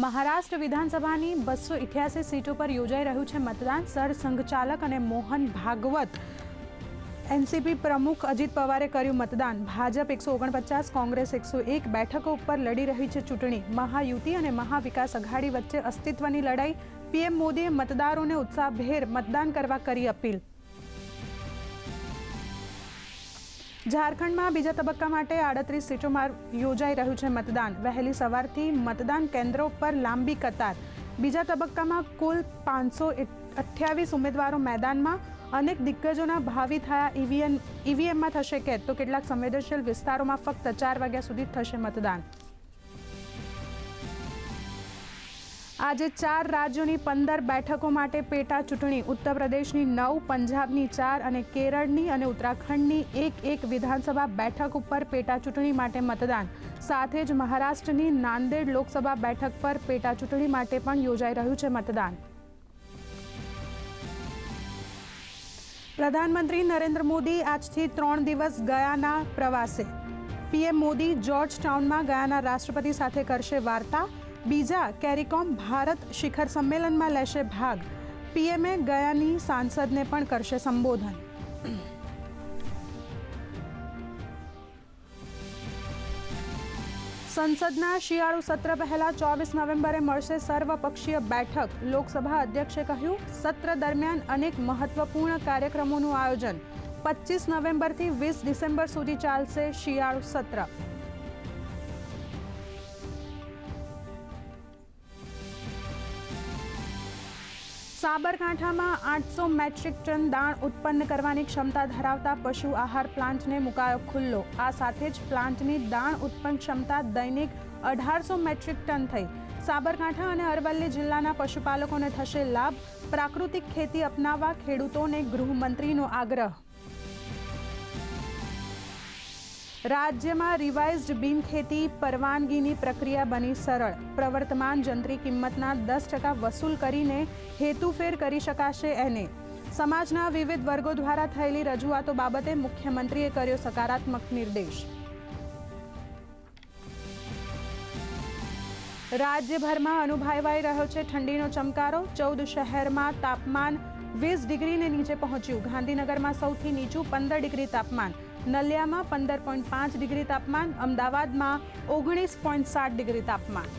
મહારાષ્ટ્ર વિધાનસભાની બસો ઇઠ્યાસી સીટો પર યોજાઈ રહ્યું છે મતદાન. સરસંઘચાલક અને મોહન ભાગવત, એનસીપી પ્રમુખ અજીત પવારે કર્યું મતદાન. ભાજપ એકસો ઓગણપચાસ, કોંગ્રેસ એકસો એક બેઠકો ઉપર લડી રહી છે ચૂંટણી. મહાયુતિ અને મહાવિકાસ અઘાડી વચ્ચે અસ્તિત્વની લડાઈ. પીએમ મોદીએ મતદારોને ઉત્સાહભેર મતદાન કરવા કરી અપીલ. ઝારખંડમાં બીજા તબક્કા માટે આડત્રીસ સીટોમાં યોજાઈ રહ્યું છે મતદાન. વહેલી સવારથી મતદાન કેન્દ્રો પર લાંબી કતાર. બીજા તબક્કામાં કુલ પાંચસો અઠ્યાવીસ ઉમેદવારો મેદાનમાં. અનેક દિગ્ગજોના ભાવિ થયા. ઈવીએમ ઈવીએમમાં થશે કે તો કેટલાક સંવેદનશીલ વિસ્તારોમાં ફક્ત ચાર વાગ્યા સુધી થશે મતદાન. આજે ચાર રાજ્યોની પંદર બેઠકો માટે પેટા ચૂંટણી ઉત્તર પ્રદેશની નવ, પંજાબની ચાર અને કેરળની અને ઉત્તરાખંડની એક એક વિધાનસભા બેઠક ઉપર પેટા ચૂંટણી માટે મતદાન. સાથે જ મહારાષ્ટ્રની નાંદેડ લોકસભા બેઠક પર પેટા ચૂંટણી માટે પણ યોજાઈ રહ્યું છે મતદાન. પ્રધાનમંત્રી નરેન્દ્ર મોદી આજથી ત્રણ દિવસ ગયાના પ્રવાસે. પીએમ મોદી જોર્જ ટાઉનમાં ગયાના રાષ્ટ્રપતિ સાથે કરશે વાર્તા. બીજા કેરીકોમ ભારત શિખર સંમેલનમાં લેશે ભાગ. પીએમએ ગયાની સાંસદને પણ કરશે સંબોધન. સંસદના શિયાળુ સત્ર પહેલા ચોવીસ નવેમ્બરે મળશે સર્વપક્ષીય બેઠક. લોકસભા અધ્યક્ષે કહ્યું, સત્ર દરમિયાન અનેક મહત્વપૂર્ણ કાર્યક્રમોનું આયોજન. પચીસ નવેમ્બરથી વીસ ડિસેમ્બર સુધી ચાલશે શિયાળુ સત્ર. સાબરકાંઠામાં આઠસો મેટ્રિક ટન દાણ ઉત્પન્ન કરવાની ક્ષમતા ધરાવતા પશુ આહાર પ્લાન્ટને મુકાયો ખુલ્લો. આ સાથે જ પ્લાન્ટની દાણ ઉત્પન્ન ક્ષમતા દૈનિક અઢારસો મેટ્રિક ટન થઈ. સાબરકાંઠા અને અરવલ્લી જિલ્લાના પશુપાલકોને થશે લાભ. પ્રાકૃતિક ખેતી અપનાવવા ખેડૂતોને ગૃહમંત્રીનો આગ્રહ. રાજ્યમાં રિવાઇઝડ બિનખેતી પરવાનગીની પ્રક્રિયા બની સરળ. પ્રવર્તમાન જંત્રી કિંમતના દસ ટકા વસૂલ કરીને હેતુફેર કરી શકાશે એને. સમાજના વિવિધ વર્ગો દ્વારા થયેલી રજૂઆતો બાબતે મુખ્યમંત્રીએ કર્યો સકારાત્મક નિર્દેશ. રાજ્યભરમાં અનુભવાઈ રહ્યો છે ઠંડીનો ચમકારો. ચૌદ શહેરમાં તાપમાન વીસ ડિગ્રીને નીચે પહોંચ્યું. ગાંધીનગરમાં સૌથી નીચું પંદર ડિગ્રી તાપમાન. નલિયામાં પંદર પોઈન્ટ પાંચ ડિગ્રી તાપમાન. અમદાવાદમાં ઓગણીસ પોઈન્ટ સાત ડિગ્રી તાપમાન.